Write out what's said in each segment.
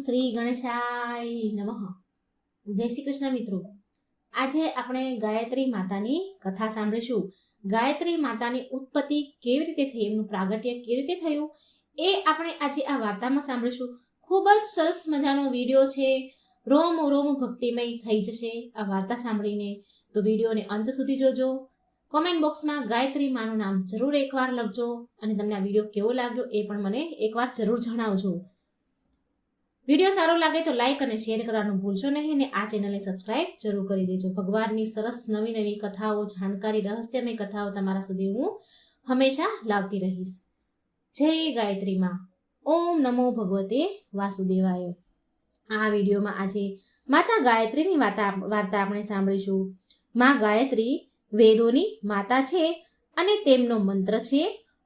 શ્રી ગણેશાય નમઃ. જય શ્રી કૃષ્ણ મિત્રો. આજે આપણે ગાયત્રી માતાની કથા સાંભળીશું. ગાયત્રી માતાની ઉત્પત્તિ કેવી રીતે થઈ, એમનું પ્રાગટ્ય કેવી રીતે થયું, એ આપણે આજે આ વાર્તામાં સાંભળીશું. ખૂબ જ સરસ મજાનો વીડિયો છે. રોમ રોમ ભક્તિમય થઈ જશે આ વાર્તા સાંભળીને. તો વિડીયોને અંત સુધી જોજો. કોમેન્ટ બોક્સમાં ગાયત્રી માનું નામ જરૂર એકવાર લખજો અને તમને આ વીડિયો કેવો લાગ્યો એ પણ મને એકવાર જરૂર જણાવજો. વીડિયો સારો લાગે તો લાઈક અને શેર કરવાનું ભૂલશો નહીં અને આ ચેનલને સબસ્ક્રાઇબ જરૂર કરી દેજો. ભગવાનની સરસ નવી નવી કથાઓ, જાણકારી, રહસ્યમય કથાઓ તમારા સુધી હું હંમેશા લાવતી રહીશ. જય ગાયત્રી માં ઓમ નમો ભગવતે વાસુદેવાય. આ વિડીયોમાં આજે માતા ગાયત્રીની વાર્તા વાર્તા આપણે સાંભળીશું. માં ગાયત્રી વેદોની માતા છે અને તેમનો મંત્ર છે,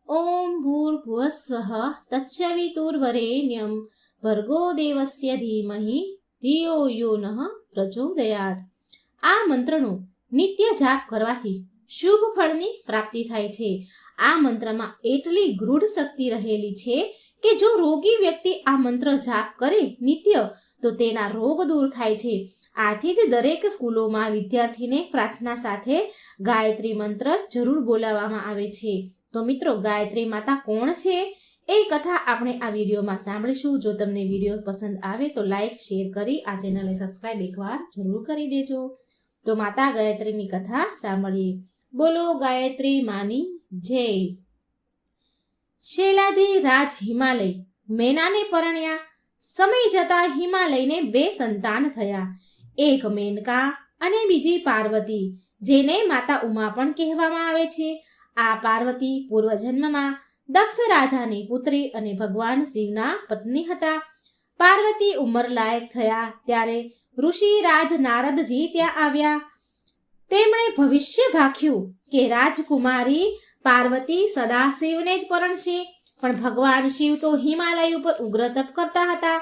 ઓમ ભૂર્ભુવસ્વ તત્સવિતુર્વરેણ્યમ ભર્ગો દેવસ્ય ધીમહિ ધિયો યો નઃ પ્રચોદયાત આ મંત્રનો નિત્ય જાપ કરવાથી શુભ ફળની પ્રાપ્તિ થાય છે। આ મંત્રમાં એટલી ગૃઢ શક્તિ રહેલી છે કે જો રોગી વ્યક્તિ આ મંત્ર જાપ કરે નિત્ય, તો તેના રોગ દૂર થાય છે। આથી જ દરેક સ્કૂલોમાં વિદ્યાર્થીને પ્રાર્થના સાથે ગાયત્રી મંત્ર જરૂર બોલાવવામાં આવે છે। તો મિત્રો, ગાયત્રી માતા કોણ છે? એ કથા આપણે આ વિડીયોમાં સાંભળીશું. જો તમને વીડિયો પસંદ આવે તો લાઈક, શેર કરી આ ચેનલને સબસ્ક્રાઈબ એકવાર જરૂર કરી દેજો. તો માતા ગાયત્રીની કથા સાંભળીએ. બોલો ગાયત્રી માની, જય. શેલાધી રાજ હિમાલય, મેનાને પરણ્યા. સમય જતા હિમાલયને બે સંતાન થયા. એક મેનકા અને બીજી પાર્વતી, જેને માતા ઉમા પણ કહેવામાં આવે છે. આ પાર્વતી પૂર્વજન્મમાં દક્ષ રાજાની પુત્રી અને ભગવાન શિવના પત્ની હતા. પાર્વતી ઉંમર લાયક થયા ત્યારે ઋષિ રાજ નારદજી ત્યાં આવ્યા. તેમણે ભવિષ્ય ભાખ્યું કે રાજકુમારી પાર્વતી સદાશિવને જ પરણશે. પણ ભગવાન શિવ તો હિમાલય ઉપર ઉગ્ર તપ કરતા હતા.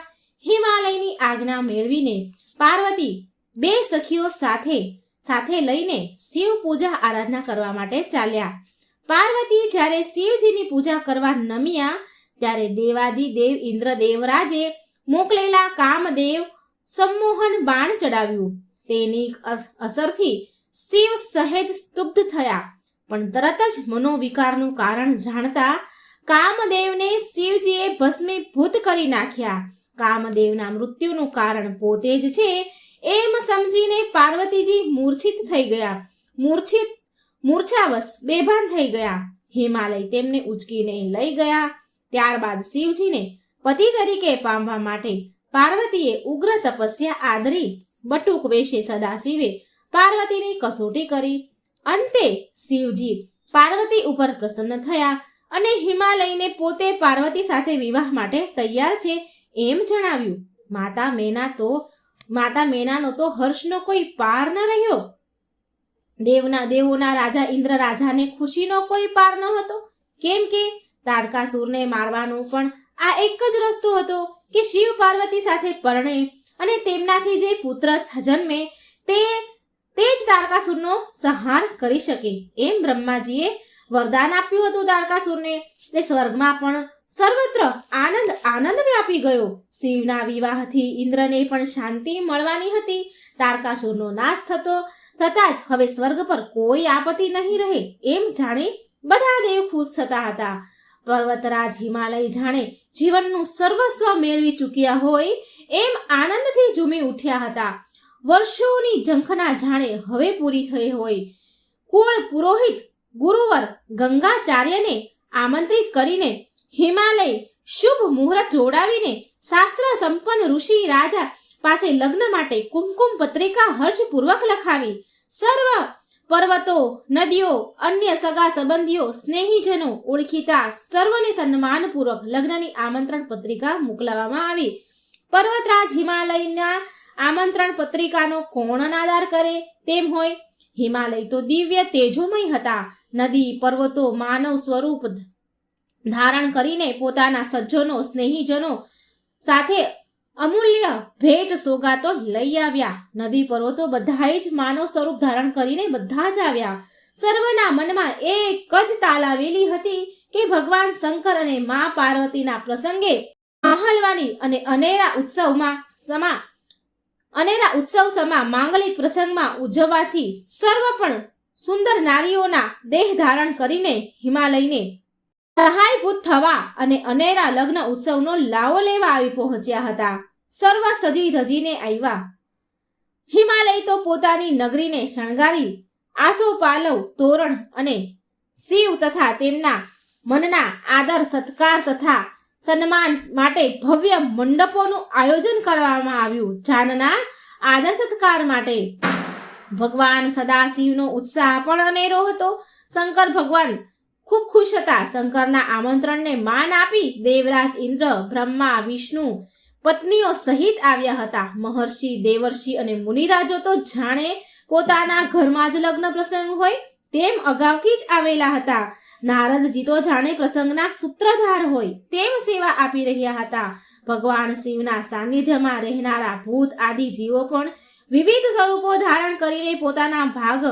હિમાલયની આજ્ઞા મેળવીને પાર્વતી બે સખીઓ સાથે સાથે લઈને શિવ પૂજા આરાધના કરવા માટે ચાલ્યા. પાર્વતી જ્યારે શિવજીની પૂજા કરવા નમ્યા, ત્યારે દેવાદી દેવ ઇન્દ્રદેવરાજે મોકલેલા કામદેવ સંમોહન બાણ ચડાવ્યું. તેની અસ- અસરથી શિવ સહેજ સ્તુબ્ધ થયા, પણ તરત જ મનોવિકારનું કારણ જાણતા કામદેવને શિવજીએ ભસ્મીભૂત કરી નાખ્યા. કામદેવના મૃત્યુનું કારણ પોતે જ છે, એમ સમજીને પાર્વતીજી મૂર્છિત થઈ ગયા. મૂર્છિત મૂર્છાવશ બેભાન થઈ ગયા. હિમાલય તેમને ઉચકીને લઈ ગયા. ત્યારબાદ શિવજીને પતિ તરીકે પામવા માટે પાર્વતીએ ઉગ્ર તપસ્યા આદરી બટુક વેશે સદાશિવે પાર્વતીની કસોટી કરી. અંતે શિવજી પાર્વતી ઉપર પ્રસન્ન થયા અને હિમાલયને પોતે પાર્વતી સાથે વિવાહ માટે તૈયાર છે એમ જણાવ્યું. માતા મેના તો, માતા મેનાનો તો હર્ષનો કોઈ પાર ન રહ્યો. દેવના દેવોના રાજા ઇન્દ્ર રાજાને ખુશીનો કોઈ પાર ન હતો. કેમ કે તારકાસુરને મારવાનો પણ આ એક જ રસ્તો હતો કે શિવ પાર્વતી સાથે પરણે અને તેમનાથી જે પુત્ર જન્મે તે તે જ તારકાસુરનો સંહાર કરી શકે. એમ બ્રહ્માજીએ વરદાન આપ્યું હતું તારકાસુરને તે સ્વર્ગમાં પણ સર્વત્ર આનંદ આનંદ વ્યાપી ગયો. શિવના વિવાહથી ઇન્દ્રને પણ શાંતિ મળવાની હતી. તારકાસુરનો નાશ થતો થતાં જ હવે સ્વર્ગ પર કોઈ આપત્તિ નહીં રહે એમ જાણી બધા દેવ ખુશ થતા હતા. પર્વતરાજ હિમાલય જાણે જીવનનું સર્વસ્વ મેળવી ચૂક્યા હોય એમ આનંદથી ઝૂમી ઉઠ્યા હતા. વર્ષોની ઝંખના જાણે હવે પૂરી થઈ હોય. કુળ પુરોહિત ગુરુવર ગંગાચાર્યને આમંત્રિત કરીને હિમાલય શુભ મુહૂર્ત જોડાવીને શાસ્ત્ર સંપન્ન ઋષિ રાજા પાસે લગ્ન માટે કુમકુમ પત્રિકા હર્ષપૂર્વક લખાવી, સર્વ પર્વતો, નદીઓ, અન્ય સગા સંબંધીઓ, સ્નેહીજનો ઓળખીતા સર્વને સન્માનપૂર્વક લગ્નની આમંત્રણ પત્રિકા મોકલાવવામાં આવી. પર્વતરાજ હિમાલયના આમંત્રણ પત્રિકાનો કોણ અનાદાર કરે તેમ હોય. હિમાલય તો દિવ્ય તેજોમય હતા. નદી, પર્વતો માનવ સ્વરૂપ ધારણ કરીને પોતાના સજ્જનો, સ્નેહીજનો સાથે અમૂલ્ય ભેટ સોગાતો લઈ આવ્યા. નદી પર્વતો બધાએ જ માનવ સ્વરૂપ ધારણ કરીને બધા જ આવ્યા. સર્વના મનમાં એક જ તાલ આવેલી હતી કે ભગવાન શંકર અને મા પાર્વતીના પ્રસંગે મહાલવાની અને અનેરા ઉત્સવમાં સમા અનેરા ઉત્સવ સમા માંગલિક પ્રસંગમાં ઉજવવાથી સર્વ પણ સુંદર નારીઓના દેહ ધારણ કરીને હિમાલયને સહાયભૂત થવા અને અનેરા લગ્ન ઉત્સવનો લાવો લેવા આવી પહોંચ્યા હતા. સર્વ સજી ધજીને આવ્યા હિમાલય તો પોતાની નગરીને શણગારી, આસો પાલવ, તોરણ અને શિવ તથા તેમના મનના આદર, સત્કાર તથા સન્માન માટે ભવ્ય મંડપોનું આયોજન કરવામાં આવ્યું. જાનના આદર, સત્કાર માટે ભગવાન સદાશિવનો ઉત્સાહ પણ અનેરો હતો. શંકર ભગવાન ખૂબ ખુશ હતા. શંકરના આમંત્રણને માન આપી દેવરાજ ઇન્દ્ર, બ્રહ્મા, વિષ્ણુ પત્નીઓ સહિત આવ્યા હતા. મહર્ષિ, દેવર્ષિ અને મુનિરાજો તો જાણે પોતાના ઘરમાં જ લગ્ન પ્રસંગ હોય તેમ અગાઉથી જ આવેલા હતા. નારદજી તો જાણે પ્રસંગના સૂત્રધાર હોય તેમ સેવા આપી રહ્યા હતા. ભગવાન શિવના સાનિધ્યમાં રહેનારા ભૂત આદિ જીવો પણ વિવિધ સ્વરૂપો ધારણ કરીને પોતાના ભાગ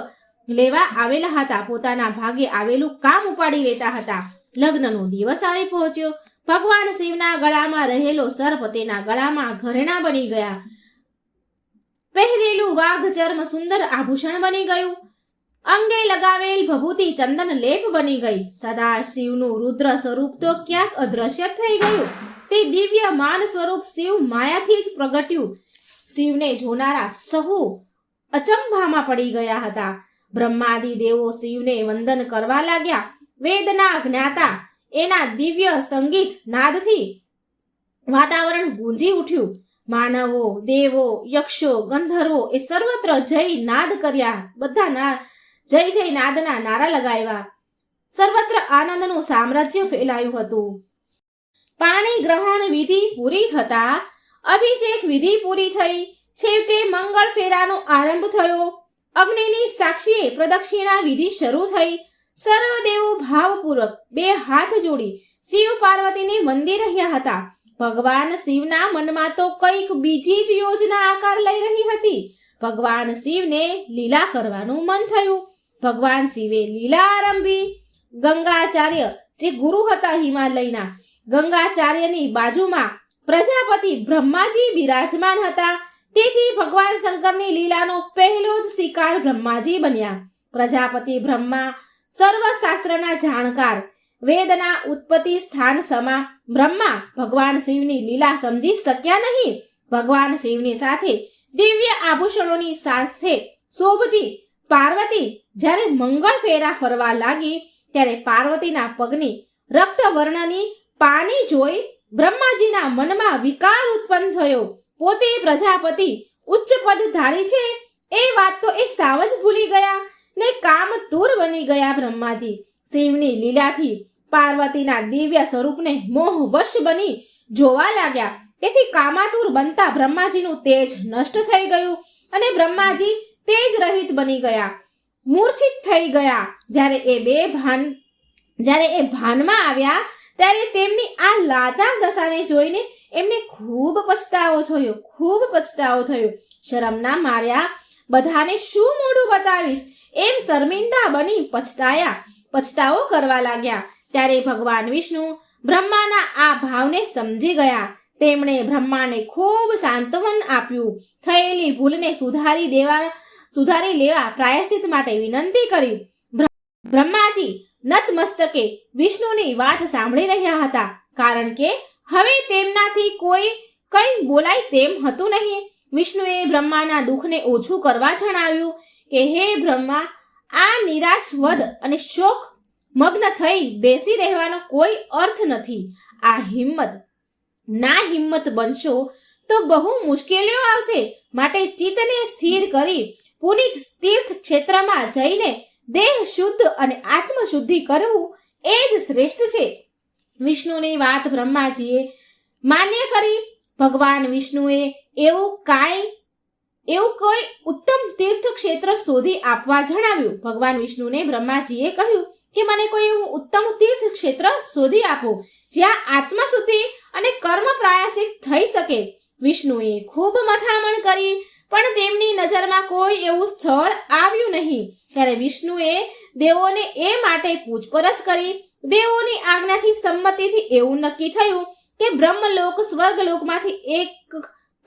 લેવા આવેલા હતા. પોતાના ભાગે આવેલું કામ ઉપાડી લેતા હતા. લગ્નનો દિવસ આવી પહોંચ્યો. ભગવાન શિવના ગળામાં રહેલો સર્પ તેના ગળામાં ઘરેણા બની ગયા. પહેરેલું વાઘ ચર્મ સુંદર આભૂષણ બની ગયું. અંગે લગાવેલ ભભૂતિ ચંદન લેપ બની ગઈ. સદા શિવનું રુદ્ર સ્વરૂપ તો ક્યાંક અદ્રશ્ય થઈ ગયું. તે દિવ્ય માન સ્વરૂપ શિવ માયાથી જ પ્રગટ્યું. શિવને જોનારા સહુ અચંભામાં પડી ગયા હતા. બ્રહ્માદિ દેવો શિવને વંદન કરવા લાગ્યા. વેદના જ્ઞાતા, એના દિવ્ય સંગીત નાદથી વાતાવરણ ગુંજી ઉઠ્યું. માનવો, દેવો, યક્ષો, ગંધર્વો એ સર્વત્ર જય નાદ કર્યા. બધા ના જય જય નાદના નારા લગાવ્યા. સર્વત્ર આનંદનું સામ્રાજ્ય ફેલાયું હતું. પાણી ગ્રહણ વિધિ પૂરી થતા અભિષેક વિધિ પૂરી થઈ. છેવટે મંગળ ફેરાનો આરંભ થયો. અગ્નિની સાક્ષીએ પ્રદક્ષિણા વિધિ શરૂ થઈ. સર્વદેવો ભાવપૂર્વક બે હાથ જોડી શિવ પાર્વતીને વંદી રહ્યા હતા. ભગવાન શિવના મનમાં તો કંઈક બીજી જ યોજના આકાર લઈ રહી હતી. ભગવાન શિવને લીલા કરવાનું મન થયું. ભગવાન શિવે લીલા આરંભી ગંગાચાર્ય, જે ગુરુ હતા હિમાલયના, ગંગાચાર્યની બાજુમાં પ્રજાપતિ બ્રહ્માજી બિરાજમાન હતા. તેથી ભગવાન શંકરની લીલાનો પહેલો જ શિકાર બ્રહ્માજી બન્યા. પ્રજાપતિ બ્રહ્મા સર્વશાસ્ત્રના જાણકાર. વેદના ઉત્પત્તિ સ્થાન સમા બ્રહ્મા ભગવાન શિવની લીલા સમજી શક્યા નહીં. ભગવાન શિવની સાથે દિવ્ય આભૂષણોની સાથે શોભતી પાર્વતી જ્યારે મંગળ ફેરા ફરવા લાગી, ત્યારે પાર્વતીના પગની રક્તવર્ણની પાણી જોઈ બ્રહ્માજીના મનમાં વિકાર ઉત્પન્ન થયો. પોતે પ્રજાપતિ ઉચ્ચ પદ ધારી છે. એ વાત તો એ સાવ જ ભૂલી ગયા ને કામ તૂર બની ગયા બ્રહ્માજી. શિવની લીલાથી પાર્વતીના દિવ્ય સ્વરૂપને મોહવશ બની જોવા લાગ્યા. તેથી કામાતુર બનતા બ્રહ્માજીનું તેજ નષ્ટ થઈ ગયું અને બ્રહ્માજી તેજ રહિત બની ગયા. મૂર્છિત થઈ ગયા. જ્યારે એ બે ભાન, જ્યારે એ ભાનમાં આવ્યા, ત્યારે તેમની આ લાચાર દશાને જોઈને એમને ખૂબ પછતાવો થયો, ખૂબ પછતાવો થયો. શરમના માર્યા, બધાને શું મોઢું બતાવીશ? એમ શર્મિંદા બની પછતાયા, પછતાવો કરવા લાગ્યા. ત્યારે ભગવાન વિષ્ણુ બ્રહ્માના આ ભાવને સમજી ગયા. તેમણે બ્રહ્માને ખૂબ સાંત્વન આપ્યું. થયેલી ભૂલને સુધારી દેવા, સુધારી લેવા પ્રાયશ્ચિત માટે વિનંતી કરી. બ્રહ્માજી નતમસ્તકે વિષ્ણુની વાત સાંભળી રહ્યા હતા. કારણ કે હવે તેમનાથી કોઈ કંઈ બોલાય તેમ હતું નહીં. વિષ્ણુએ બ્રહ્માના દુઃખને ઓછું કરવા જણાવ્યું કે, હે બ્રહ્મા, આ નિરાશ વદ અને શોક મગ્ન થઈ બેસી રહેવાનો કોઈ અર્થ નથી. આ હિંમત, ના હિંમત બનશો તો બહુ મુશ્કેલીઓ આવશે. માટે ચિત્તને સ્થિર કરી પુનિત તીર્થ ક્ષેત્રમાં જઈને દેહ શુદ્ધ અને આત્મ શુદ્ધિ કરવું એ જ શ્રેષ્ઠ છે. વિષ્ણુની વાત બ્રહ્માજીએ માન્ય કરી. ભગવાન વિષ્ણુએ એવું કાંઈ, એવું કોઈ ઉત્તમ તીર્થ ક્ષેત્ર શોધી આપવા જણાવ્યું. ભગવાન વિષ્ણુને બ્રહ્માજીએ કહ્યું કે મને કોઈ એવું ઉત્તમ તીર્થ ક્ષેત્ર શોધી આપો, જ્યાં આત્મશુદ્ધિ અને કર્મ પ્રયાસિત થઈ શકે. વિષ્ણુએ ખૂબ મથામણ કરી, પણ તેમની નજરમાં કોઈ એવું સ્થળ આવ્યું નહીં. ત્યારે વિષ્ણુએ દેવોને એ માટે પૂછપરછ કરી દેવોની આજ્ઞાથી સંમતિથી એવું નક્કી થયું કે બ્રહ્મલોક સ્વર્ગલોકમાંથી એક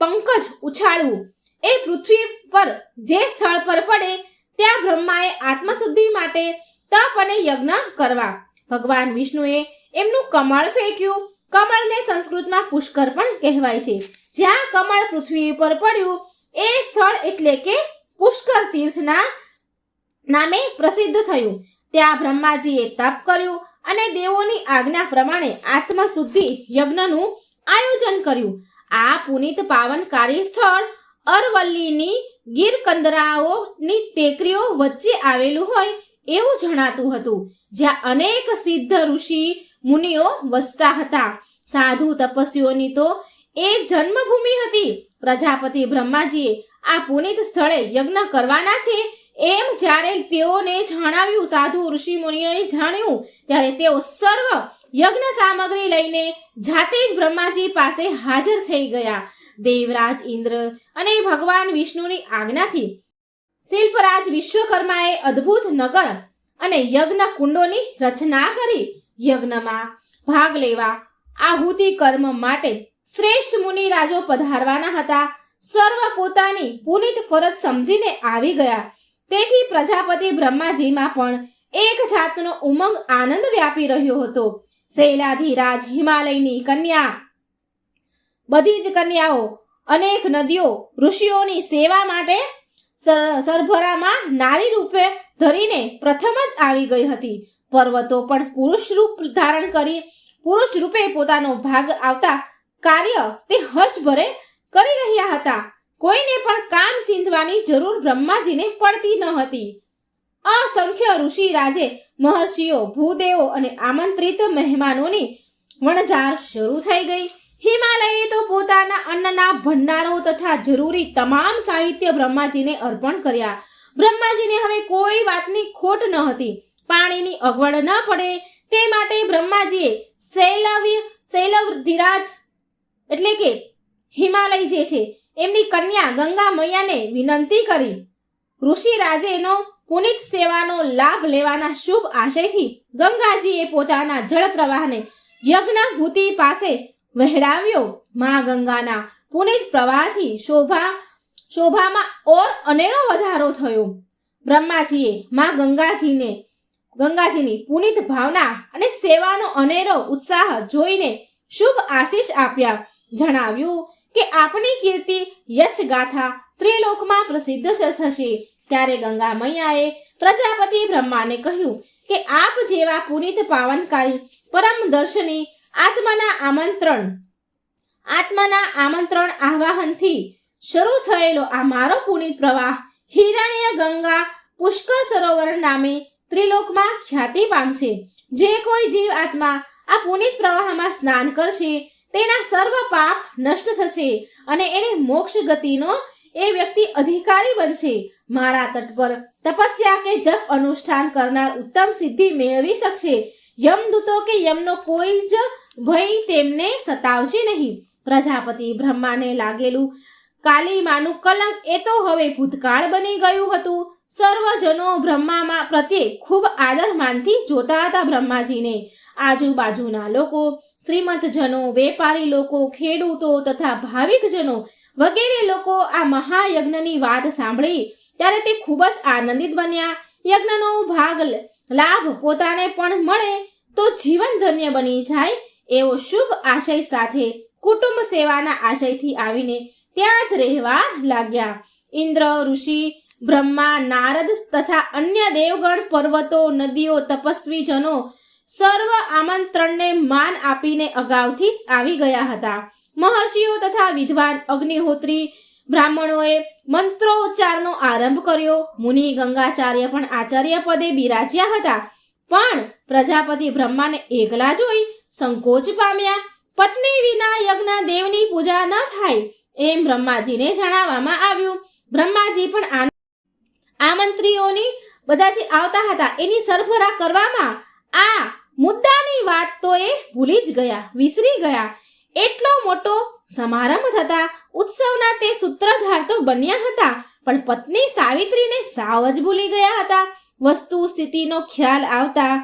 પંકજ ઉછાળવું. એ પૃથ્વી પર જે સ્થળ પર પડે, ત્યાં બ્રહ્માએ આત્મશુદ્ધિ માટે તપ અને યજ્ઞ કરવા. ભગવાન વિષ્ણુએ એમનું કમળ ફેંક્યું. કમળને સંસ્કૃતમાં પુષ્કર પણ કહેવાય છે. જ્યાં કમળ પૃથ્વી પર પડ્યું, એ સ્થળ એટલે કે પુષ્કર તીર્થના નામે પ્રસિદ્ધ થયું. ત્યાં બ્રહ્માજીએ તપ કર્યું અને દેવોની આજ્ઞા પ્રમાણે આત્મશુદ્ધિ યજ્ઞનું આયોજન કર્યું. આ પુનિત પાવનકારી સ્થળ અરવલ્લીની ગીરકંદરાઓની ટેકરીઓ વચ્ચે આવેલું હોય એવું જણાતું હતું, જ્યાં અનેક સિદ્ધ ઋષિ મુનિઓ વસતા હતા. સાધુ તપસ્વીઓની તો એ જન્મભૂમિ હતી. પ્રજાપતિ બ્રહ્માજીએ આ પુનિત સ્થળે યજ્ઞ કરવાના છે એમ જ્યારે તેઓને જણાવ્યું, સાધુ ઋષિ મુનિઓએ જાણ્યું, ત્યારે તેઓ સર્વ યજ્ઞ સામગ્રી લઈને જાતે જ બ્રહ્માજી પાસે હાજર થઈ ગયા. દેવરાજ ઇન્દ્ર અને ભગવાન વિષ્ણુની આજ્ઞાથી શિલ્પરાજ વિશ્વકર્માએ અદ્ભુત નગર અને યજ્ઞ કુંડોની રચના કરી યજ્ઞમાં ભાગ લેવા, આહુતિ કર્મ માટે શ્રેષ્ઠ મુનિ રાજો પધારવાના હતા. સર્વ પોતાની પુનિત ફરજ સમજીને આવી ગયા. તેથી પ્રજાપતિ બ્રહ્માજીમાં પણ એક જાતનો ઉમંગ આનંદ વ્યાપી રહ્યો હતો. શૈલાધિરાજ, હિમાલયની કન્યા. બધી જ કન્યાઓ, અનેક નદીઓ, ઋષિઓની સેવા માટે સર- સરભરામાં નારી રૂપે ધરીને પ્રથમ જ આવી ગઈ હતી. પર્વતો પણ પુરુષ રૂપ ધારણ કરી, પુરુષ રૂપે પોતાનો ભાગ આવતા કાર્ય તે હર્ષભરે કરી રહ્યા હતા. કોઈને પણ કામ ચિંધવાની જરૂર બ્રહ્માજીને પડતી ન હતી. અસંખ્ય ઋષિ રાજે મહર્ષિઓ, ભૂદેવો અને આમંત્રિત મહેમાનોની વણઝાર શરૂ થઈ ગઈ. હિમાલયે તો પોતાના અન્નના ભંડારો તથા જરૂરી તમામ સાહિત્ય બ્રહ્માજીને અર્પણ કર્યા. બ્રહ્માજીને હવે કોઈ વાતની ખોટ ન હતી. પાણીની અગવડ ન પડે. તે માટે બ્રહ્માજીએ શૈલવ્ય શૈલવધિરાજ એટલે કે હિમાલય જે છે એમની કન્યા ગંગા મૈયાને વિનંતી કરી. ઋષિરાજેનો પુનિત સેવાનો લાભ લેવાના શુભ આશયથી ગંગાજીએ પોતાના જળ પ્રવાહને યજ્ઞભૂતિ પાસે વહેડાવ્યો મા ગંગાના પુનિત પ્રવાહથી શોભા, શોભામાં ઓર અનેરો વધારો થયો. બ્રહ્માજીએ મા ગંગાજીને, ગંગાજીની પુનિત ભાવના અને સેવાનો અનેરો ઉત્સાહ જોઈને શુભ આશીષ આપ્યા. જણાવ્યું કે આપની કીર્તિ યશ ગાથા ત્રિલોકમાં પ્રસિદ્ધ થશે. ત્યારે ગંગા મૈયાએ પ્રજાપતિ બ્રહ્માને કહ્યું કે આપ જેવા પુનિત પાવનકારી પરમ દર્શની આત્માના આમંત્રણ આત્માના આમંત્રણ આહ્વાહનથી શરૂ થયેલો આ મારો પુનિત પ્રવાહ હિરણ્ય ગંગા પુષ્કર સરોવર નામે ત્રિલોકમાં ખ્યાતિ પામશે. જે કોઈ જીવ આત્મા આ પુનિત પ્રવાહમાં સ્નાન કરશે તેના સર્વ પાપ નષ્ટ થશે અને એને મોક્ષ ગતિનો એ વ્યક્તિ અધિકારી બનશે. મારા તટ પર તપસ્યા કે જપ અનુષ્ઠાન કરનાર ઉત્તમ સિદ્ધિ મેળવી શકશે. યમદૂતો કે યમનો કોઈ જ ભય તેમને સતાવશે નહીં. પ્રજાપતિ બ્રહ્માને લાગેલું કાલીમાનું કલંક એ તો હવે ભૂતકાળ બની ગયું હતું. સર્વજનો બ્રહ્મામાં પ્રત્યે ખૂબ આદર માનથી જોતા હતા બ્રહ્માજીને. આજુબાજુના લોકો, શ્રીમંતજનો, વેપારી લોકો, ખેડૂતો તથા ભાવિકજનો વગેરે લોકો આ મહાયજ્ઞની વાત સાંભળી ત્યારે તે ખૂબ જ આનંદિત બન્યા. યજ્ઞનો ભાગ લાભ પોતાને પણ મળે તો જીવન ધન્ય બની જાય એવો શુભ આશય સાથે કુટુંબ સેવાના આશયથી આવીને ત્યાં જ રહેવા લાગ્યા. ઇન્દ્ર, ઋષિ, બ્રહ્મા, નારદ તથા અન્ય દેવગણ, પર્વતો, નદીઓ તપસ્વી જનો સર્વ આમંત્રણને માન આપીને અગાઉથી જ આવી ગયા હતા. મહર્ષિઓ તથા વિદ્વાન અગ્નિહોત્રી બ્રાહ્મણોએ મંત્રોચ્ચારનો આરંભ કર્યો. મુનિ ગંગાચાર્ય પણ આચાર્ય પદે બિરાજ્યા હતા. પણ પ્રજાપતિ બ્રહ્માને એકલા જોઈ સંકોચ પામ્યા. પત્ની વિના યજ્ઞ દેવની પૂજા ન થાય એમ બ્રહ્માજીને જણાવવામાં આવ્યું. બ્રહ્માજી પણ આ આમંત્રીઓની બધા જે આવતા હતા. એની સરભરા કરવામાં આ મુદ્દાની વાત તો એ ભૂલી જ ગયા, વિસરી ગયા. એટલો મોટો સમારંભ થતા ઉત્સવના તે સૂત્રધાર તો બન્યા હતા, પણ પત્ની સાવિત્રીને સાવ જ ભૂલી ગયા હતા. વસ્તુ સ્થિતિનો ખ્યાલ આવતા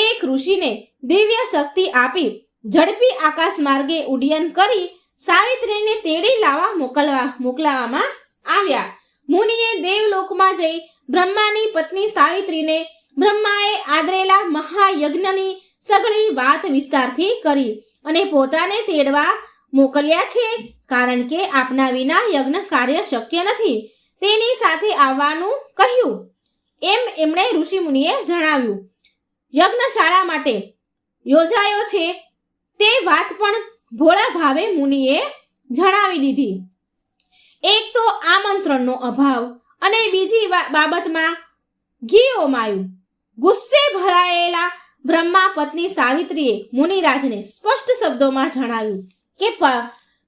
એક ઋષિને દિવ્ય શક્તિ આપી ઝડપી આકાશ માર્ગે ઉડ્ડયન કરી સાવિત્રીને તેડી લાવવા મોકલવા, મોકલાવવામાં આવ્યા. મુનિએ દેવલોકમાં જઈ બ્રહ્માની પત્ની સાવિત્રીને બ્રહ્માએ આદરેલા મહાયજ્ઞની સઘળી વાત વિસ્તારથી કરી અને પોતાને તેડવા મોકલ્યા છે, કારણ કે આપના વિના યજ્ઞ કાર્ય શક્ય નથી. તેની સાથે આવવાનું કહ્યું. એમ એમણે ઋષિમુનિએ જણાવ્યું. યજ્ઞશાળા માટે યોજાયો છે. તે વાત પણ ભોળા ભાવે મુનિએ જણાવી દીધી. એક તો આમંત્રણનો અભાવ અને બીજી બાબતમાં ઘી ઓમાયું. ગુસ્સે ભરાયેલા બ્રહ્મા પત્ની સાવિત્રીએ મુનિરાજને સ્પષ્ટ શબ્દોમાં જણાવ્યું કે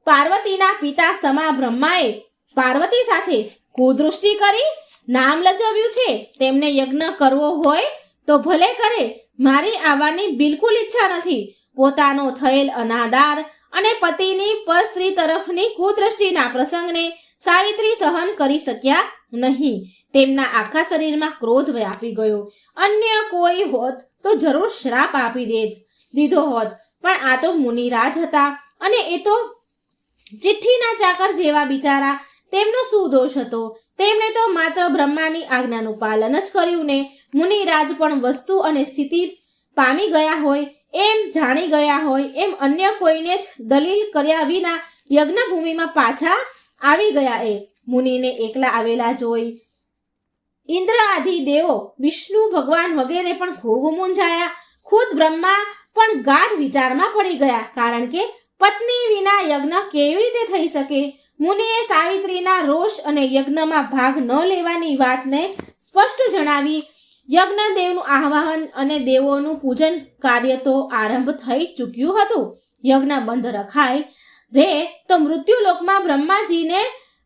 પાર્વતીના પિતા સમા બ્રહ્માએ પાર્વતી સાથે કુદૃષ્ટિ કરી નામ લજવ્યું છે. તેમને યજ્ઞ કરવો હોય તો ભલે કરે, મારી આવવાની બિલકુલ ઈચ્છા નથી. પોતાનો થયેલ અનાદાર અને પતિની પર સ્ત્રી તરફની કુદૃષ્ટિના પ્રસંગને સાવિત્રી સહન કરી શક્યા નહીં. તેમના આખા શરીરમાં ક્રોધ વ્યાપી ગયો. અન્ય કોઈ હોત તો જરૂર શ્રાપ આપી દેત, દીધો હોત. પણ આ તો મુનિરાજ હતા અને એ તો ચિઠ્ઠીના ચાકર જેવા બિચારા. તેમનો શું દોષ હતો? તેમણે તો માત્ર બ્રહ્માની આજ્ઞાનું પાલન જ કર્યું ને. મુનિરાજ પણ વસ્તુ અને સ્થિતિ પામી ગયા હોય, એમ જાણી ગયા હોય, એમ અન્ય કોઈને જ દલીલ કર્યા વિના યજ્ઞભૂમિમાં પાછા આવી ગયા એ. મુનિને એકલા આવેલા જોઈ. ઇન્દ્ર આદિ દેવો, વિષ્ણુ ભગવાન વગેરે પણ ખૂબ મૂંઝાયા. ખુદ બ્રહ્મા પણ ગાઢ વિચારમાં પડી ગયા, કારણ કે પત્ની વિના યજ્ઞ કેવી રીતે થઈ શકે? મુનિએ સાવિત્રીના રોષ અને યજ્ઞમાં ભાગ ન લેવાની વાતને સ્પષ્ટ જણાવી. યજ્ઞ દેવનું આહ્વાન અને દેવોનું પૂજન કાર્ય તો આરંભ થઈ ચૂક્યું હતું. યજ્ઞ બંધ રખાય રે, તો મૃત્યુલોકમાં બ્રહ્માજીને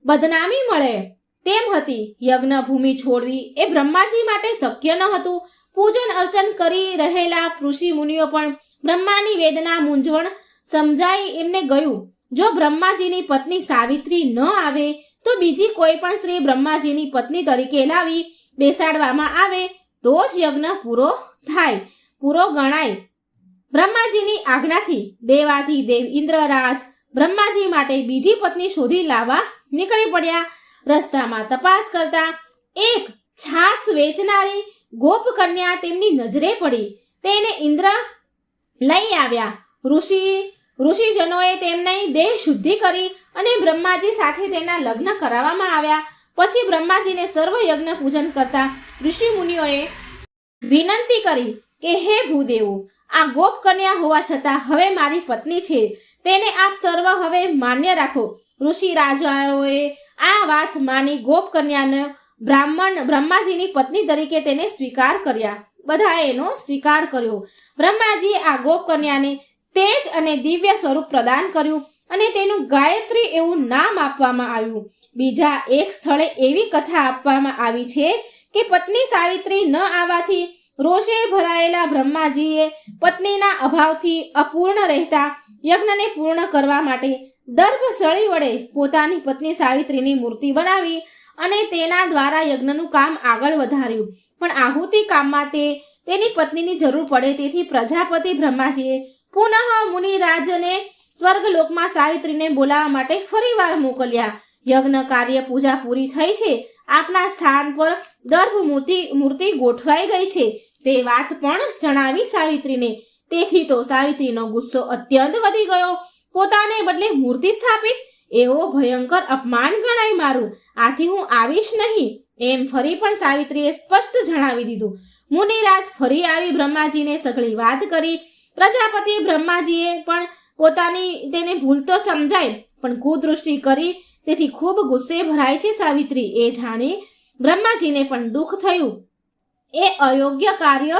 બદનામી મળે. તેમ હતી. યજ્ઞ ભૂમિ છોડવી એ બ્રહ્માજી માટે શક્ય ન હતું. પૂજન અર્ચન કરી રહેલા ઋષિ મુનિઓ પણ બ્રહ્માની વેદના મૂંઝવણ સમજાઈ એમને ગયું. જો બ્રહ્માજીની પત્ની સાવિત્રી ન આવે, તો બીજી કોઈ પણ સ્ત્રી બ્રહ્માજીની પત્ની તરીકે લાવી બેસાડવામાં આવે, તો જ યજ્ઞ પૂરો થાય, પૂરો ગણાય. બ્રહ્માજીની આજ્ઞાથી દેવાથી દેવ ઇન્દ્રરાજ બ્રહ્માજી માટે બીજી પત્ની શોધી લાવવા નીકળી પડ્યા. રસ્તામાં તપાસ કરતા એક છાસ વેચનારી ગોપ કન્યા તેમની નજરે પડી. તેને ઇન્દ્ર લઈ આવ્યા. ઋષિ, ઋષિજનોએ તેમની દેહ શુદ્ધિ કરી અને બ્રહ્માજી સાથે તેના લગ્ન કરાવવામાં આવ્યા. પછી બ્રહ્માજીને સર્વ યજ્ઞ પૂજન કરતા ઋષિ મુનિઓએ વિનંતી કરી કે, હે ભૂદેવો આ ગોપ કન્યા હોવા છતાં હવે મારી પત્ની છે. તેને આપ સર્વ હવે માન્ય રાખો. ઋષિ રાજાઓએ આ વાત માની ગોપ કન્યાને બ્રાહ્મણ, બ્રહ્માજીની પત્ની તરીકે તેને સ્વીકાર કર્યા. બધાએ એનો સ્વીકાર કર્યો. બ્રહ્માજીએ આ ગોપ કન્યાને તેજ અને દિવ્ય સ્વરૂપ પ્રદાન કર્યું અને તેનું ગાયત્રી એવું નામ આપવામાં આવ્યું. બીજા એક સ્થળે એવી કથા આપવામાં આવી છે કે પત્ની સાવિત્રી ન આવવાથી રોષે ભરાયેલા બ્રહ્માજીએ પત્નીના અભાવથી અપૂર્ણ રહેતા યજ્ઞને પૂર્ણ કરવા માટે દર્ભ સળી વડે પોતાની પત્ની સાવિત્રીની મૂર્તિ બનાવી અને તેના દ્વારા યજ્ઞનું કામ આગળ વધાર્યું. પણ આહુતિ કામમાં તે તેની પત્નીની જરૂર પડે તેથી પ્રજાપતિ બ્રહ્માજીએ પુનઃ મુનિરાજને સ્વર્ગલોકમાં સાવિત્રીને બોલાવવા માટે ફરીવાર મોકલ્યા. યજ્ઞ કાર્ય પૂજા પૂરી થઈ છે. આપના સ્થાન પર દર્ભ મૂર્તિ મૂર્તિ ગોઠવાઈ ગઈ છે. તે વાત પણ જણાવી સાવિત્રીને. તેથી તો સાવિત્રીનો ગુસ્સો અત્યંત વધી ગયો. પોતાને બદલે મૂર્તિ સ્થાપિત એવો ભયંકર અપમાન ગણાય મારું. આથી હું આવીશ નહીં, એમ ફરી પણ સાવિત્રીએ સ્પષ્ટ જણાવી દીધું. મુનિરાજ ફરી આવી બ્રહ્માજીને સઘળી વાત કરી. પ્રજાપતિ બ્રહ્માજીએ પણ પોતાની તેને ભૂલ તો સમજાય, પણ કુદૃષ્ટિ કરી. તેથી ખૂબ ગુસ્સે ભરાય છે સાવિત્રી, એ જાણી બ્રહ્માજીને પણ દુઃખ થયું. એ અયોગ્ય કાર્ય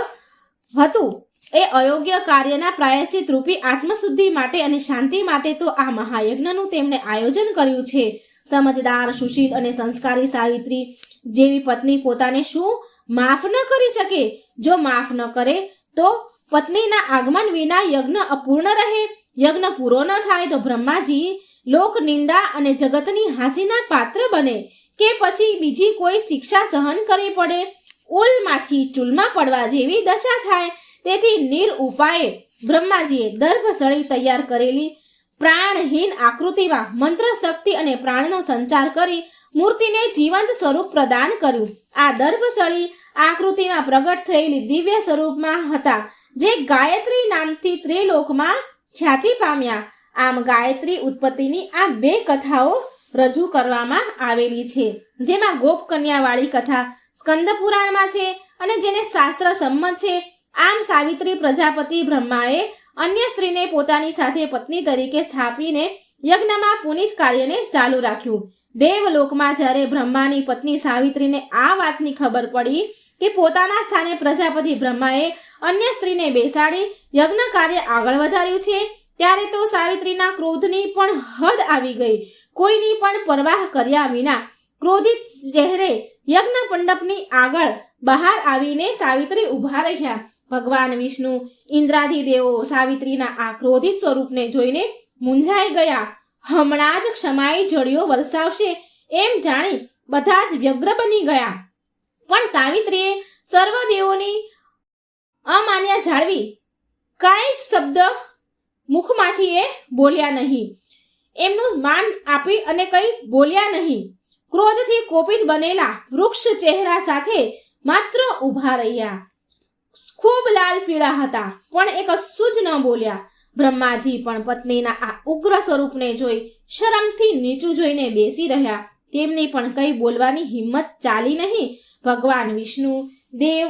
હતું. એ અયોગ્ય કાર્યના પ્રાયશ્ચિત રૂપી આત્મશુદ્ધિ માટે અને શાંતિ માટે તો આ મહાયજ્ઞનું તેમણે આયોજન કર્યું છે. સમજદાર, સુશીલ અને સંસ્કારી સાવિત્રી જેવી પત્ની પોતાને શું માફ ન કરી શકે? જો માફ ન કરે, તો પત્નીના આગમન વિના યજ્ઞ અપૂર્ણ રહે. યજ્ઞ પૂરો ન થાય તો બ્રહ્માજી લોક નિંદા અને જગતની હાંસીના પાત્ર બને કે પછી બીજી કોઈ શિક્ષા સહન કરવી પડે? ઉલમાંથી ચૂલમાં પડવા જેવી દશા થાય. તેથી નિર ઉપાયે બ્રહ્માજીએ દર્ભસળી તૈયાર કરેલી પ્રાણહીન આકૃતિમાં મંત્ર શક્તિ અને પ્રાણનો સંચાર કરી મૂર્તિને જીવંત સ્વરૂપ પ્રદાન કર્યું. આ દર્ભસળી આકૃતિમાં પ્રગટ થયેલી દિવ્ય સ્વરૂપમાં હતા, જે ગાયત્રી નામથી ત્રિલોકમાં ખ્યાતિ પામ્યા. આમ ગાયત્રી ઉત્પત્તિની આ બે કથાઓ રજૂ કરવામાં આવેલી છે, જેમાં ગોપ કન્યાવાળી કથા સ્કંદ પુરાણમાં છે અને જેને શાસ્ત્ર સંમત છે. આમ સાવિત્રી પ્રજાપતિ બ્રહ્માએ અન્ય સ્ત્રીને પોતાની સાથે પત્ની તરીકે સ્થાપીને યજ્ઞમાં પુનિત કાર્યને ચાલુ રાખ્યું. દેવલોકમાં જ્યારે બ્રહ્માની પત્ની સાવિત્રીને આ વાતની ખબર પડી કે પોતાના સ્થાને પ્રજાપતિ બ્રહ્માએ અન્ય સ્ત્રીને બેસાડી યજ્ઞ કાર્ય આગળ વધાર્યું છે, ત્યારે તો સાવિત્રીના ક્રોધની પણ હદ આવી ગઈ. કોઈની પણ પરવાહ કર્યા વિના ક્રોધિત ચહેરે યજ્ઞ મંડપની આગળ બહાર આવીને સાવિત્રી ઊભા રહ્યા. ભગવાન વિષ્ણુ ઇન્દ્રાદી દેવો સાવિત્રીના આ ક્રોધિત સ્વરૂપને જોઈને મૂંઝાઈ ગયા. હમણાં જ ક્ષમાઈ જડિયો વરસાવશે એમ જાણી બધા જ વ્યગ્ર બની ગયા. પણ સાવિત્રીએ સર્વ દેવોની અમાન્ય જાળવી કાંઈ જ શબ્દ મુખમાંથી એ બોલ્યા નહીં. એમનું માન આપી અને કંઈ બોલ્યા નહીં. ક્રોધથી કોપિત બનેલા વૃક્ષ ચહેરા સાથે માત્ર ઊભા રહ્યા. ખૂબ લાલ પીળા હતા, પણ એ કશું જ ન બોલ્યા. બ્રહ્માજી પણ પત્નીના આ ઉગ્ર સ્વરૂપને જોઈ શરમથી નીચું જોઈને બેસી રહ્યા. તેમની પણ કંઈ બોલવાની હિંમત ચાલી નહીં. ભગવાન વિષ્ણુ, દેવ,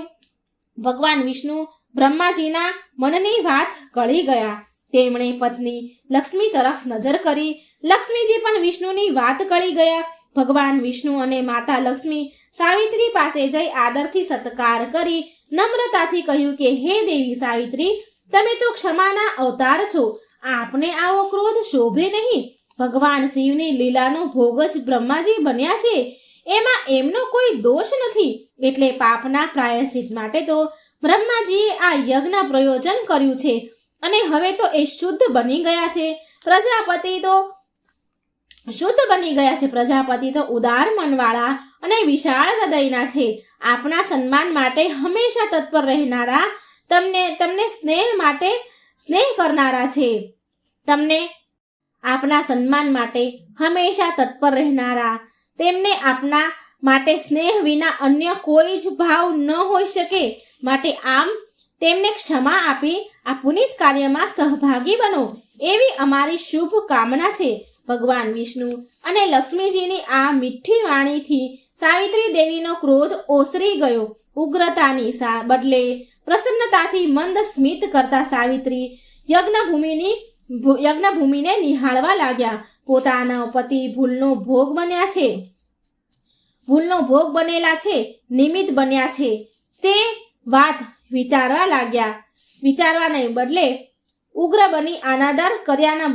ભગવાન વિષ્ણુ, બ્રહ્માજીના મનની વાત કળી ગયા. તેમણે પત્ની લક્ષ્મી તરફ નજર કરી. લક્ષ્મીજી પણ વિષ્ણુની વાત કળી ગયા. ભગવાન વિષ્ણુ અને માતા લક્ષ્મી સાવિત્રી પાસે જઈ આદરથી સત્કાર કરી નમ્રતાથી કહ્યું કે, હે દેવી સાવિત્રી, તમે તો ક્ષમાના અવતાર છો. આપને આવો ક્રોધ શોભે નહીં. ભગવાન શિવની લીલાનો ભોગ જ બ્રહ્માજી બન્યા છે. એમાં એમનો કોઈ દોષ નથી. એટલે પાપના પ્રાયશ્ચિત માટે તો બ્રહ્માજીએ આ યજ્ઞ પ્રયોજન કર્યું છે. અને હવે તો એ શુદ્ધ બની ગયા છે. પ્રજાપતિ તો શુદ્ધ બની ગયા છે પ્રજાપતિ તો ઉદાર મનવાળા અને વિશાળ હૃદયના છે. આપના સન્માન માટે હંમેશા તત્પર રહેનારા, તમને તમને સ્નેહ માટે સ્નેહ કરનારા છે. તમને આપના સન્માન માટે હંમેશા તત્પર રહેનારા. તેમને આપના માટે સ્નેહ વિના અન્ય કોઈ જ ભાવ ન હોઈ શકે. માટે આમ તેમને ક્ષમા આપી આ પુનિત કાર્યમાં સહભાગી બનો. એવી અમારી શુભ કામના છે. ભગવાન વિષ્ણુ અને લક્ષ્મીજીની આ મીઠી વાણીથી સાવિત્રી દેવીનો ક્રોધ ઓસરી ગયો. ઉગ્રતાની સા, બદલે પ્રસન્નતાથી મંદ સ્મિત કરતા સાવિત્રી યજ્ઞભૂમિની યજ્ઞભૂમિને નિહાળવા લાગ્યા. પોતાના પતિ ભૂલનો ભોગ બન્યા છે. ભૂલનો ભોગ બનેલા છે, નિમિત્ત બન્યા છે. તે વાત વિચારવા લાગ્યા. વિચારવાને બદલે ઉગ્ર બની આનાદાર કર્યાના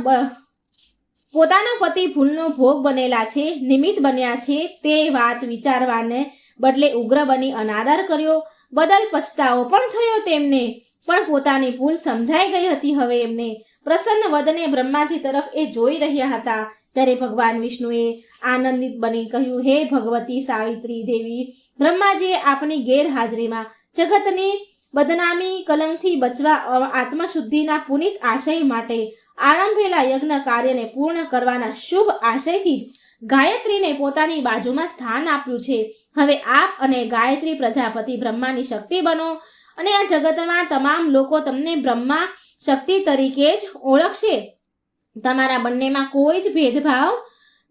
પોતાના પતિ ભૂલનો ભોગ બનેલા છે, નિમિત્ત બન્યા છે, તે વાત વિચારવાને બદલે ઉગ્ર બની અનાદર કર્યો. બદલ પછતાવો પણ થયો તેમને, પણ પોતાની ભૂલ સમજાઈ ગઈ હતી હવે એમને. પ્રસન્ન વદને બ્રહ્માજી તરફ એ જોઈ રહ્યા હતા. ત્યારે ભગવાન વિષ્ણુએ આનંદિત બની કહ્યું, હે ભગવતી સાવિત્રી દેવી, બ્રહ્માજીએ આપની ગેરહાજરીમાં જગતની બદનામી કલંકથી બચવા આત્મશુદ્ધિના પુનિત આશય માટે આરંભેલા યજ્ઞ કાર્યને પૂર્ણ કરવાના શુભ આશયથી જ ગાયત્રીને પોતાની બાજુમાં સ્થાન આપ્યું છે. હવે આપ અને ગાયત્રી પ્રજાપતિ બ્રહ્માની શક્તિ બનો અને આ જગતમાં તમામ લોકો તમને બ્રહ્મા શક્તિ તરીકે જ ઓળખશે. તમારા બંનેમાં કોઈ જ ભેદભાવ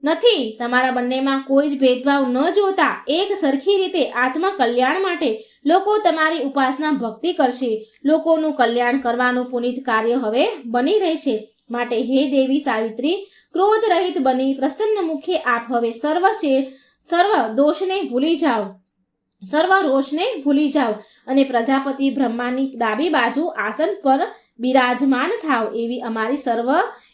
નથી. તમારા બંનેમાં કોઈ જ ભેદભાવ ન જોતા એક સરખી રીતે આત્મકલ્યાણ માટે લોકો તમારી ઉપાસના ભક્તિ કરશે. લોકોનું કલ્યાણ કરવાનું પુનિત કાર્ય હવે બની રહેશે. માટે હે દેવી સાવિત્રી ક્રોધ રહિત બની પ્રસન્ન મુખે આપ હવે સર્વ સર્વ દોષને ભૂલી જાઓ. સર્વ રોષને ભૂલી જાઓ અને પ્રજાપતિ બ્રહ્માની ડાબી બાજુ આસન પર બિરાજમાન થાવ એવી અમારી સર્વ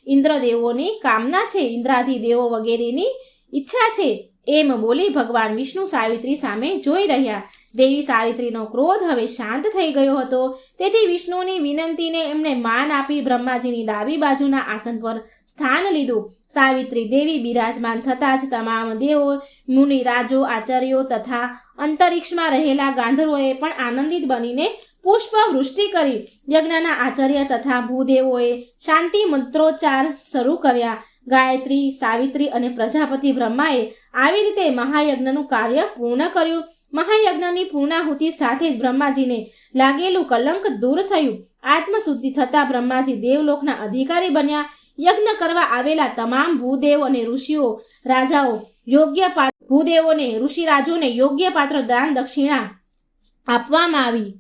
ઇન્દ્રદેવોની કામના છે. ઇન્દ્રાદી દેવો વગેરેની ઈચ્છા છે. એમ બોલી ભગવાન વિષ્ણુ સાવિત્રી સામે જોઈ રહ્યા. દેવી સાવિત્રીનો ક્રોધ હવે શાંત થઈ ગયો હતો. તેથી વિષ્ણુની વિનંતીને એમણે માન આપી બ્રહ્માજીની ડાબી બાજુના આસન પર સ્થાન લીધું. સાવિત્રી દેવી બિરાજમાન થતાં જ તમામ દેવો, મુનિ, રાજો, આચાર્યો તથા અંતરિક્ષમાં રહેલા ગાંધર્વોએ પણ આનંદિત બનીને પુષ્પ વૃષ્ટિ કરી. યજ્ઞના આચાર્ય તથા ભૂદેવોએ શાંતિ મંત્રોચ્ચાર શરૂ કર્યા. ગાયત્રી, સાવિત્રી અને પ્રજાપતિ બ્રહ્માએ આવી રીતે મહાયજ્ઞનું કાર્ય પૂર્ણ કર્યું. મહાયજ્ઞની પૂર્ણાહુતિ સાથે જ બ્રહ્માજીને લાગેલું કલંક દૂર થયું. આત્મશુદ્ધિ થતા બ્રહ્માજી દેવલોકના અધિકારી બન્યા. યજ્ઞ કરવા આવેલા તમામ ભૂદેવ અને ઋષિઓ, રાજાઓ, યોગ્ય ભૂદેવોને ઋષિરાજોને યોગ્ય પાત્ર દાન દક્ષિણા આપવામાં આવી.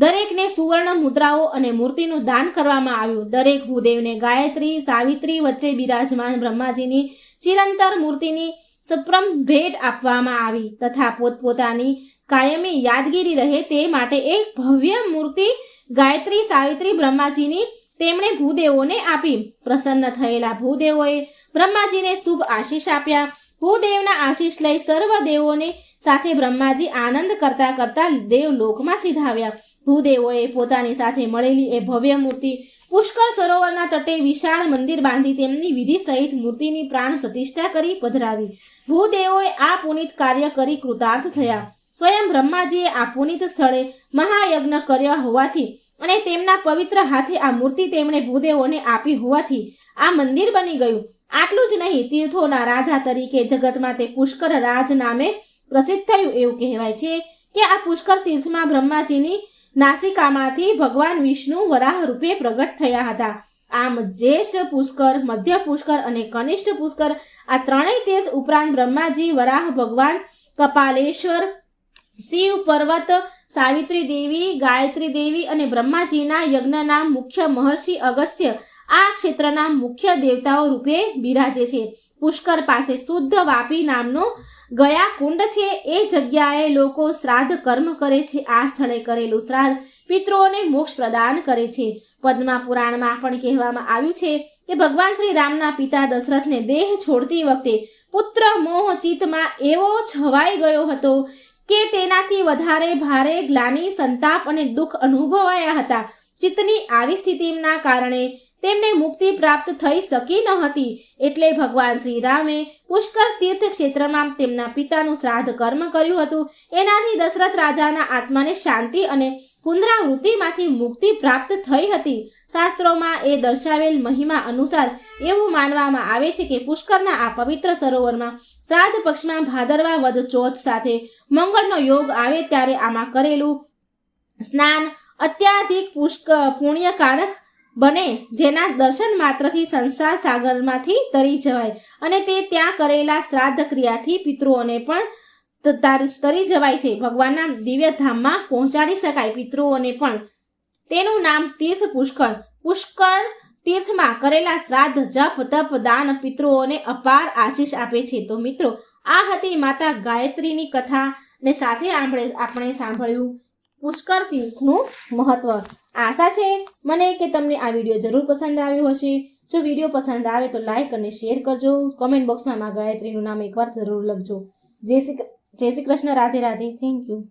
દરેકને સુવર્ણ મુદ્રાઓ અને મૂર્તિનું દાન કરવામાં આવ્યું. દરેક ભૂદેવને ગાયત્રી, સાવિત્રી વચ્ચે બિરાજમાન બ્રહ્માજીની ચિરંતર મૂર્તિની સપ્રમ ભેટ આપવામાં આવી તથા પોતપોતાની કાયમી યાદગીરી રહે તે માટે એક ભવ્ય મૂર્તિ ગાયત્રી, સાવિત્રી બ્રહ્માજીની તેમણે ભૂદેવોને આપી. પ્રસન્ન થયેલા ભૂદેવોએ બ્રહ્માજીને શુભ આશીષ આપ્યા. ભૂદેવના આશીષ લઈ સર્વ દેવોને સાથે બ્રહ્માજી આનંદ કરતા કરતા દેવલોકમાં સીધાવ્યા. ભૂદેવોએ પોતાની સાથે મળેલી એ ભવ્ય મૂર્તિ પુષ્કળ સરોવરના તટે વિશાળ મંદિર બાંધી તેમની વિધિ સહિત મૂર્તિની પ્રાણ પ્રતિષ્ઠા કરી પધરાવી. ભૂદેવોએ આ પુનિત કાર્ય કરી કૃતાર્થ થયા. સ્વયં બ્રહ્માજીએ આ પુનિત સ્થળે મહાયજ્ઞ કર્યા હોવાથી અને તેમના પવિત્ર હાથે આ મૂર્તિ તેમણે ભૂદેવોને આપી હોવાથી આ મંદિર બની ગયું. આટલું જ નહીં, તીર્થોના રાજા તરીકે જગતમાં તે પુષ્કર રાજ નામે પ્રસિદ્ધ થયું એવું કહેવાય છે કે આ પુષ્કર તીર્થમાં બ્રહ્માજીની નાસિકામાંથી ભગવાન વિષ્ણુ વરાહ રૂપે પ્રગટ થયા હતા. આમ જ્યેષ્ઠ પુષ્કર, મધ્ય પુષ્કર અને કનિષ્ઠ પુષ્કર આ ત્રણેય તીર્થ ઉપરાંત બ્રહ્માજી, વરાહ, ભગવાન, કપાલેશ્વર, શિવ પર્વત, સાવિત્રી દેવી, ગાયત્રી દેવી અને બ્રહ્માજીના યજ્ઞના મુખ્ય મહર્ષિ અગસ્ત્ય આ ક્ષેત્રના મુખ્ય દેવતાઓ રૂપે બિરાજે છે. પુષ્કર પાસે શુદ્ધ વાપી નામનું ગયા કુંડ છે. એ જગ્યાએ લોકો શ્રાદ્ધ કર્મ કરે છે. આ સ્થળે કરેલું શ્રાદ્ધ પિતૃઓને મોક્ષ પ્રદાન કરે છે. પદ્મા પુરાણમાં પણ કહેવામાં આવ્યું છે કે ભગવાન શ્રી રામના પિતા દશરથને દેહ છોડતી વખતે પુત્ર મોહ ચિત્તમાં એવો છવાઈ ગયો હતો કે તેનાથી વધારે ભારે ગ્લાની સંતાપ અને દુઃખ અનુભવાયા હતા. ચિત્તની આવી સ્થિતિના કારણે તેમને મુક્તિ પ્રાપ્ત થઈ શકી ન હતી. એટલે ભગવાન શ્રી રામે પુષ્કર તીર્થ ક્ષેત્રમાં તેમના પિતાનું શ્રાદ્ધ કર્મ કર્યું હતું. એનાથી દશરથ રાજાના આત્માને શાંતિ અને પુનરાવૃત્તિમાંથી મુક્તિ પ્રાપ્ત થઈ હતી. શાસ્ત્રોમાં એ દર્શાવેલ મહિમા અનુસાર એવું માનવામાં આવે છે કે પુષ્કરના આ પવિત્ર સરોવરમાં શ્રાદ્ધ પક્ષમાં ભાદરવા વધ ચોથ સાથે મંગળનો યોગ આવે ત્યારે આમાં કરેલું સ્નાન અત્યાધિક પુષ્ક પુણ્યકારક બને, જેના દર્શન માત્રથી સંસાર સાગરમાંથી તરી જવાય. અને તે ત્યાં કરેલા શ્રાદ્ધ ક્રિયાથી પિતૃઓને પણ તાર- જવાય છે. ભગવાનના દિવ્ય ધામમાં પહોંચાડી શકાય. પિતૃઓને પણ. તેનું નામ તીર્થ પુષ્કળ. પુષ્કળ તીર્થમાં કરેલા શ્રાદ્ધ, જપ, તપ, દાન પિતૃઓને અપાર આશીષ આપે છે. તો મિત્રો, આ હતી માતા ગાયત્રીની કથા ને સાથે આપણે આપણે સાંભળ્યું. પુષ્કર તીર્થનું મહત્વ. આશા છે મને કે તમને આ વીડિયો જરૂર પસંદ આવ્યો હશે. જો વીડિયો પસંદ આવે તો લાઇક અને શેર કરજો. કોમેન્ટ બોક્સમાં મા ગાયત્રીનું નામ એકવાર જરૂર લખજો. જય શ્રી જય શ્રી કૃષ્ણ, રાધે રાધે. Thank you.